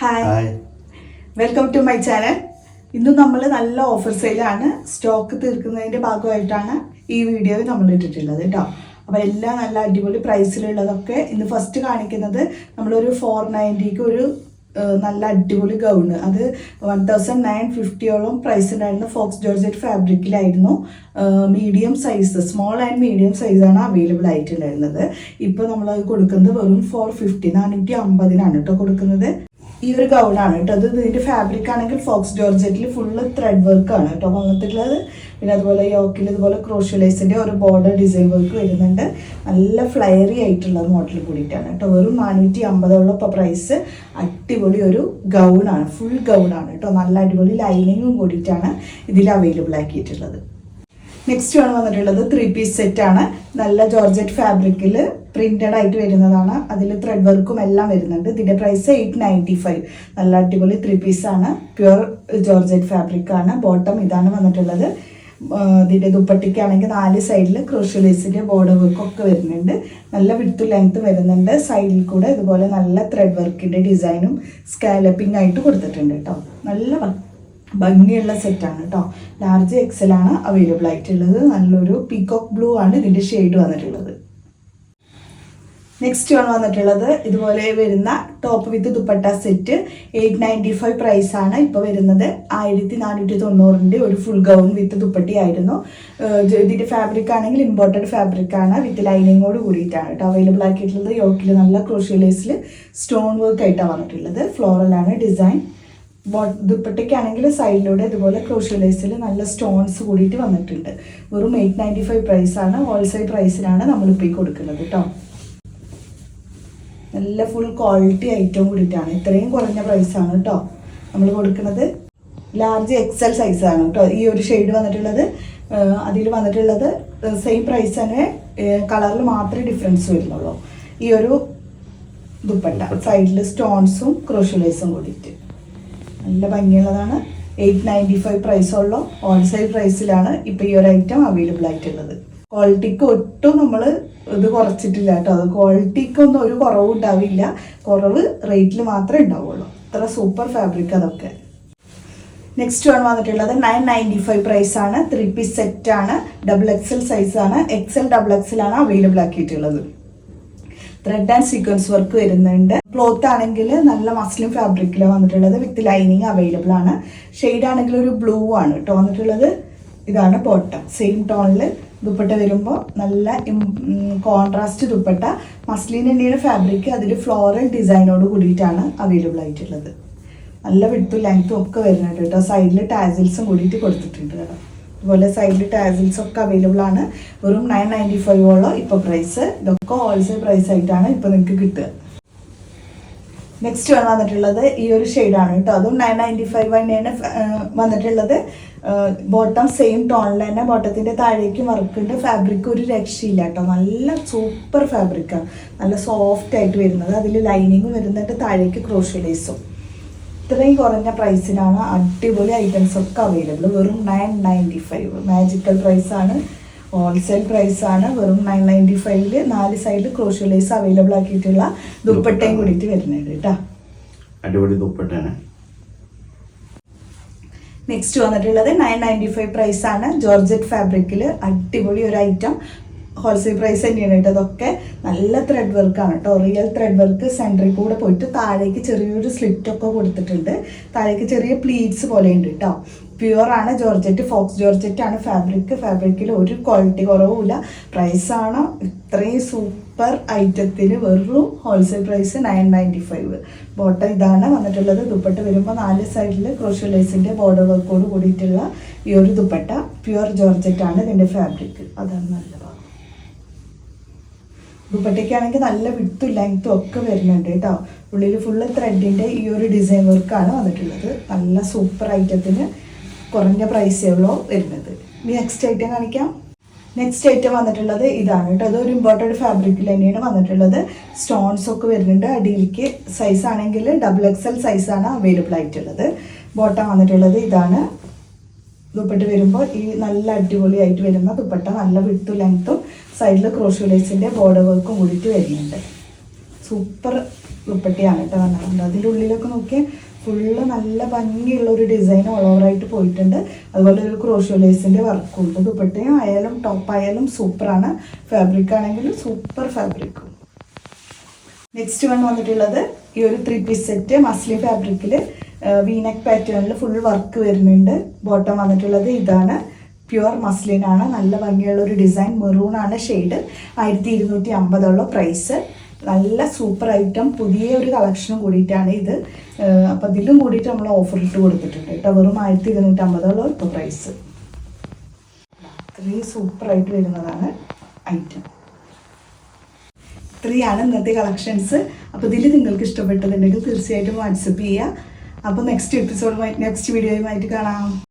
Hi welcome to my channel ഇന്ന് നമ്മൾ നല്ല ഓഫർ സെയിലാണ് സ്റ്റോക്ക് തീർക്കുന്നതിന്റെ ഭാഗമായിട്ടാണ് ഈ വീഡിയോ നമ്മൾ ഇട്ടിട്ടുള്ളത് കേട്ടോ അപ്പോൾ എല്ലാം നല്ല അടിപൊളി പ്രൈസിലുള്ളതൊക്കെ ഇന്ന് ഫസ്റ്റ് കാണിക്കുന്നത് നമ്മളൊരു ഫോർ നയന്റിക്ക് ഒരു നല്ല അടിപൊളി ഗൗണ് അത് വൺ തൗസൻഡ് നയൻ ഫിഫ്റ്റിയോളം പ്രൈസ് ഉണ്ടായിരുന്നു faux georgette ഫാബ്രിക്കിലായിരുന്നു medium size small and medium സൈസാണ് അവൈലബിൾ ആയിട്ടുണ്ടായിരുന്നത്. ഇപ്പോൾ നമ്മളത് കൊടുക്കുന്നത് വെറും ഫോർ ഫിഫ്റ്റി നാനൂറ്റി അമ്പതിനാണ് കേട്ടോ കൊടുക്കുന്നത്. ഈ ഒരു ഗൗണാണ് കേട്ടോ. അത് ഇതിന്റെ ഫാബ്രിക് ആണെങ്കിൽ ഫോക്സ് ജോർജറ്റിൽ ഫുള്ള് ത്രെഡ് വർക്ക് ആണ് കേട്ടോ. വന്നിട്ടുള്ളത്. പിന്നെ അതുപോലെ യോക്കിൽ ഇതുപോലെ ക്രോഷ്യലൈസിന്റെ ഒരു ബോർഡർ ഡിസൈൻ വർക്ക് വരുന്നുണ്ട്. നല്ല ഫ്ലയറി ആയിട്ടുള്ള മോഡൽ കൂടിയിട്ടാണ് കേട്ടോ. വെറും നാനൂറ്റി അമ്പതോളം ഇപ്പോൾ പ്രൈസ് അടിപൊളി ഒരു ഗൗണാണ്. ഫുൾ ഗൗണാണ് കേട്ടോ. നല്ല അടിപൊളി ലൈനിങ്ങും കൂടിയിട്ടാണ് ഇതിൽ അവൈലബിൾ ആക്കിയിട്ടുള്ളത്. നെക്സ്റ്റ് ആണ് വന്നിട്ടുള്ളത് ത്രീ പീസ് സെറ്റ് ആണ്. നല്ല ജോർജറ്റ് ഫാബ്രിക്കിൽ പ്രിന്റഡ് ആയിട്ട് വരുന്നതാണ്. അതിൽ ത്രെഡ് വർക്കും എല്ലാം വരുന്നുണ്ട്. ഇതിന്റെ പ്രൈസ് എയ്റ്റ് നയന്റി ഫൈവ് നല്ല അടിപൊളി ത്രീ പീസ് ആണ്. പ്യുവർ ജോർജറ്റ് ഫാബ്രിക് ആണ്. ബോട്ടം ഇതാണ് വന്നിട്ടുള്ളത്. ഇതിന്റെ ദുപ്പട്ടിക്കാണെങ്കിൽ നാല് സൈഡിൽ ക്രോഷ്യലൈസിന്റെ ബോർഡർ വർക്കൊക്കെ വരുന്നുണ്ട്. നല്ല വിടുത്തു ലെങ്ത് വരുന്നുണ്ട്. സൈഡിൽ കൂടെ ഇതുപോലെ നല്ല ത്രെഡ് വർക്കിന്റെ ഡിസൈനും സ്കാലപ്പിംഗ് ആയിട്ട് കൊടുത്തിട്ടുണ്ട് കേട്ടോ. നല്ല ഭംഗിയുള്ള സെറ്റാണ് കേട്ടോ ലാർജ് എക്സൽ ആണ് അവൈലബിൾ ആയിട്ടുള്ളത്. നല്ലൊരു പീകോക്ക് ബ്ലൂ ആണ് ഇതിന്റെ ഷെയ്ഡ് വന്നിട്ടുള്ളത്. നെക്സ്റ്റ് ആണ് വന്നിട്ടുള്ളത് ഇതുപോലെ വരുന്ന top with dupatta set eight ninety five പ്രൈസാണ് ഇപ്പോൾ വരുന്നത്. ആയിരത്തി നാനൂറ്റി തൊണ്ണൂറിന്റെ ഒരു ഫുൾ ഗൗൺ വിത്ത് ദുപ്പട്ടി ആയിരുന്നു ഇതിന്റെ ഫാബ്രിക് ആണെങ്കിൽ ഇമ്പോർട്ടഡ് ഫാബ്രിക് ആണ്. വിത്ത് ലൈനിങ്ങോട് കൂടിയിട്ടാണ് കേട്ടോ അവൈലബിൾ ആക്കിയിട്ടുള്ളത്. യോക്കിൽ നല്ല ക്രോഷ്യലേസിൽ സ്റ്റോൺ വർക്ക് ആയിട്ടാണ് വന്നിട്ടുള്ളത്. ഫ്ലോറലാണ് ഡിസൈൻ ദുപ്പട്ടയ്ക്കാണെങ്കിൽ സൈഡിലൂടെ ഇതുപോലെ ക്രോഷ്യലൈസിൽ നല്ല സ്റ്റോൺസ് കൂടിയിട്ട് വന്നിട്ടുണ്ട്. വെറും എയ്റ്റ് നയന്റി ഫൈവ് പ്രൈസാണ്. ഹോൾസെയിൽ പ്രൈസിനാണ് നമ്മളിപ്പോൾ ഈ കൊടുക്കുന്നത് കേട്ടോ നല്ല ഫുൾ ക്വാളിറ്റി ഐറ്റം കൂടിയിട്ടാണ്. ഇത്രയും കുറഞ്ഞ പ്രൈസാണ് കേട്ടോ നമ്മൾ കൊടുക്കുന്നത്. ലാർജ് എക്സൽ സൈസാണ് കേട്ടോ ഈ ഒരു ഷെയ്ഡ് വന്നിട്ടുള്ളത്. അതിൽ വന്നിട്ടുള്ളത് സെയിം പ്രൈസ് തന്നെ കളറിൽ മാത്രമേ ഡിഫറൻസ് വരുന്നുള്ളൂ. ഈ ഒരു ദുപ്പട്ട. സൈഡിൽ സ്റ്റോൺസും ക്രോഷ്യലൈസും കൂടിയിട്ട്. നല്ല ഭംഗിയുള്ളതാണ്. എയ്റ്റ് നയന്റി ഫൈവ് പ്രൈസുള്ള ഹോൾസെയിൽ പ്രൈസിലാണ് ഇപ്പോൾ ഈ ഒരു ഐറ്റം അവൈലബിൾ ആയിട്ടുള്ളത്. ക്വാളിറ്റിക്ക് ഒട്ടും നമ്മൾ ഇത് കുറച്ചിട്ടില്ല കേട്ടോ. അത് ക്വാളിറ്റിക്കൊന്നും ഒരു കുറവും ഉണ്ടാവില്ല. കുറവ് റേറ്റിൽ മാത്രമേ ഉണ്ടാവുള്ളൂ. അത്ര സൂപ്പർ ഫാബ്രിക് അതൊക്കെ. നെക്സ്റ്റ് വൺ വന്നിട്ടുള്ളത് നയൻ നയന്റി ഫൈവ് പ്രൈസ് ആണ്. ത്രീ പീസ് സെറ്റ് ആണ്. ഡബിൾ എക്സൽ സൈസ് ആണ്. എക്സൽ ഡബിൾ എക്സൽ ആണ് അവൈലബിൾ ആക്കിയിട്ടുള്ളത്. ത്രെഡ് ആൻഡ് സീക്വൻസ് വർക്ക് വരുന്നുണ്ട്. ക്ലോത്ത് ആണെങ്കിൽ നല്ല മസ്ലിം ഫാബ്രിക്കിലാണ് വന്നിട്ടുള്ളത് വിത്ത് ലൈനിങ് അവൈലബിൾ ആണ്. ഷെയ്ഡ് ആണെങ്കിൽ ഒരു ബ്ലൂ ആണ് കേട്ടോ വന്നിട്ടുള്ളത് ഇതാണ് ബോട്ടം സെയിം ടോണിൽ ദുപ്പട്ട വരുമ്പോൾ നല്ല കോൺട്രാസ്റ്റ് ദുപ്പട്ട. മസ്ലിൻ തന്നെയാണ് ഫാബ്രിക് അതിൽ ഫ്ലോറൽ ഡിസൈനോട് കൂടിയിട്ടാണ് അവൈലബിൾ ആയിട്ടുള്ളത്. നല്ല വിടുത്തും ലെങ്ത്തും ഒക്കെ വരുന്നുണ്ട് കേട്ടോ സൈഡിൽ ടാസിൽസും കൂടിയിട്ട് കൊടുത്തിട്ടുണ്ട് കേട്ടോ. അതുപോലെ സൈഡിൽ ടാസിൽസ് ഒക്കെ അവൈലബിൾ ആണ്. വെറും നയൻ നയന്റി ഫൈവോളം ഇപ്പോൾ പ്രൈസ് ഇതൊക്കെ ഹോൾസെയിൽ പ്രൈസ് ആയിട്ടാണ് ഇപ്പോൾ നിങ്ങൾക്ക് കിട്ടുക. നെക്സ്റ്റ് വന്നിട്ടുള്ളത് ഈ ഒരു ഷെയ്ഡാണ് കേട്ടോ. അതും നയൻ നയന്റി ഫൈവ് തന്നെയാണ് വന്നിട്ടുള്ളത്. ബോട്ടം സെയിം ടോണിൽ തന്നെ ബോട്ടത്തിന്റെ താഴേക്ക് വർക്കുണ്ട് ഫാബ്രിക് ഒരു രക്ഷയില്ല കേട്ടോ. നല്ല സൂപ്പർ ഫാബ്രിക്കാണ് നല്ല സോഫ്റ്റ് ആയിട്ട് വരുന്നത്. അതിൽ ലൈനിങ് വരുന്നുണ്ട് താഴേക്ക് ക്രോഷ്യലൈസും ഇത്രയും കുറഞ്ഞ പ്രൈസിനാണ് അടിപൊളി ഐറ്റംസ് ഒക്കെ അവൈലബിൾ വെറും നയൻ നയന്റി ഫൈവ് മാജിക്കൽ പ്രൈസാണ് ഹോൾസെയിൽ പ്രൈസാണ് വെറും നയൻ നയന്റി ഫൈവിൽ നാല് സൈഡ് ക്രോഷ്യലൈസ് അവൈലബിൾ ആക്കിയിട്ടുള്ള ദുപ്പട്ടയും കൂടിയിട്ട് വരുന്നുണ്ട് കേട്ടോ അടിപൊളി ദുപ്പട്ടയാണ്. നെക്സ്റ്റ് വന്നിട്ടുള്ളത് നയൻ നയന്റി ഫൈവ് പ്രൈസാണ് ആണ് ജോർജറ്റ് ഫാബ്രിക്കിൽ അടിപൊളി ഒരു ഐറ്റം ഹോൾസെയിൽ പ്രൈസ് തന്നെയാണ് കേട്ടോ. അതൊക്കെ നല്ല ത്രെഡ് വർക്കാണ് കേട്ടോ. റിയൽ ത്രെഡ് വർക്ക് സെന്ററിൽ കൂടെ പോയിട്ട് താഴേക്ക് ചെറിയൊരു സ്ലിറ്റൊക്കെ കൊടുത്തിട്ടുണ്ട്. താഴേക്ക് ചെറിയ പ്ലീറ്റ്സ് പോലെ ഉണ്ട് കേട്ടോ. പ്യുവറാണ് ജോർജറ്റ് ഫോക്സ് ജോർജറ്റ് ആണ് ഫാബ്രിക് ഫാബ്രിക്കിൽ ഒരു ക്വാളിറ്റി കുറവുമില്ല. പ്രൈസാണ് ഇത്രയും സൂപ്പർ ഐറ്റത്തിന് വെറും wholesale price nine ninety five bottom ഇതാണ് വന്നിട്ടുള്ളത്. ദുപ്പട്ട വരുമ്പോൾ നാല് സൈഡിൽ ക്രോഷ്യലൈസിന്റെ ബോർഡർ വർക്കോട് കൂടിയിട്ടുള്ള ഈ ഒരു ദുപ്പട്ട. പ്യുവർ ജോർജറ്റ് ആണ് ഇതിന്റെ ഫാബ്രിക് അതാണ് നല്ല ഭാഗം ദുപ്പട്ടയ്ക്കാണെങ്കിൽ നല്ല വിട്ടും ലെങ്ത്തും ഒക്കെ വരുന്നുണ്ട് കേട്ടോ. ഉള്ളിൽ ഫുള്ള് ത്രെഡിന്റെ ഈ ഒരു ഡിസൈൻ വർക്കാണ് വന്നിട്ടുള്ളത്. നല്ല സൂപ്പർ ഐറ്റത്തിന് കുറഞ്ഞ പ്രൈസേ ഉള്ളൂ വരുന്നത്. ഇനി നെക്സ്റ്റ് ഐറ്റം കാണിക്കാം. നെക്സ്റ്റ് ഐറ്റം വന്നിട്ടുള്ളത് ഇതാണ് കേട്ടോ. അതൊരു ഇമ്പോർട്ടന്റ് ഫാബ്രിക്കിൽ തന്നെയാണ് വന്നിട്ടുള്ളത്. സ്റ്റോൺസ് ഒക്കെ വരുന്നുണ്ട്. അടിയിലേക്ക് സൈസ് ആണെങ്കിൽ ഡബിൾ എൽ സൈസാണ് അവൈലബിൾ ആയിട്ടുള്ളത്. ബോട്ടം വന്നിട്ടുള്ളത് ഇതാണ്. ദുപ്പട്ട വരുമ്പോൾ ഈ നല്ല അടിപൊളിയായിട്ട് വരുന്ന ദുപ്പട്ട നല്ല വിട്ടു ലെങ്ത്തും സൈഡിൽ ക്രോഷ്യൂലൈസിന്റെ ബോർഡർ വർക്കും കൂടിയിട്ട് വരുന്നുണ്ട്. സൂപ്പർ ദുപ്പട്ടയാണ് കേട്ടോ വന്നിട്ടുണ്ട് അതിന്റെ ഉള്ളിലൊക്കെ നോക്കിയാൽ ഫുള്ള് നല്ല ഭംഗിയുള്ള ഒരു ഡിസൈൻ ഓൾ ഓവറായിട്ട് പോയിട്ടുണ്ട്. അതുപോലെ ഒരു ക്രോഷ്യോലേസിന്റെ വർക്കും ഉണ്ട്. ദുപ്പട്ടയും ആയാലും ടോപ്പായാലും സൂപ്പറാണ് ഫാബ്രിക് ആണെങ്കിലും സൂപ്പർ ഫാബ്രിക്കും നെക്സ്റ്റ് വൺ വന്നിട്ടുള്ളത് ഈ ഒരു ത്രീ പീസ് സെറ്റ് മസ്ലി ഫാബ്രിക്കിൽ വീനക്ക് പാറ്റേണിൽ ഫുൾ വർക്ക് വരുന്നുണ്ട്. ബോട്ടം വന്നിട്ടുള്ളത് ഇതാണ്. പ്യുവർ മസ്ലിൻ ആണ്. നല്ല ഭംഗിയുള്ള ഒരു ഡിസൈൻ മെറൂൺ ആണ് ഷെയ്ഡ് ആയിരത്തി ഇരുന്നൂറ്റി അമ്പതുള്ള പ്രൈസ് നല്ല സൂപ്പർ ഐറ്റം പുതിയ ഒരു കളക്ഷനും കൂടിയിട്ടാണ് ഇത്. അപ്പം ഇതിലും കൂടിയിട്ട് നമ്മൾ ഓഫർ ഇട്ട് കൊടുത്തിട്ടുണ്ട് കേട്ടോ. വെറും ആയിരത്തി ഇരുന്നൂറ്റി അമ്പതോളം ഇപ്പോൾ പ്രൈസ് അത്രയും സൂപ്പറായിട്ട് വരുന്നതാണ് ഐറ്റം ഇത്രയാണ് ഇന്നത്തെ കളക്ഷൻസ് അപ്പോൾ ഇതിൽ നിങ്ങൾക്ക് ഇഷ്ടപ്പെട്ടതുണ്ടെങ്കിൽ തീർച്ചയായിട്ടും വാട്സപ്പ് ചെയ്യുക അപ്പോൾ നെക്സ്റ്റ് എപ്പിസോഡുമായി നെക്സ്റ്റ് വീഡിയോയുമായിട്ട് കാണാം.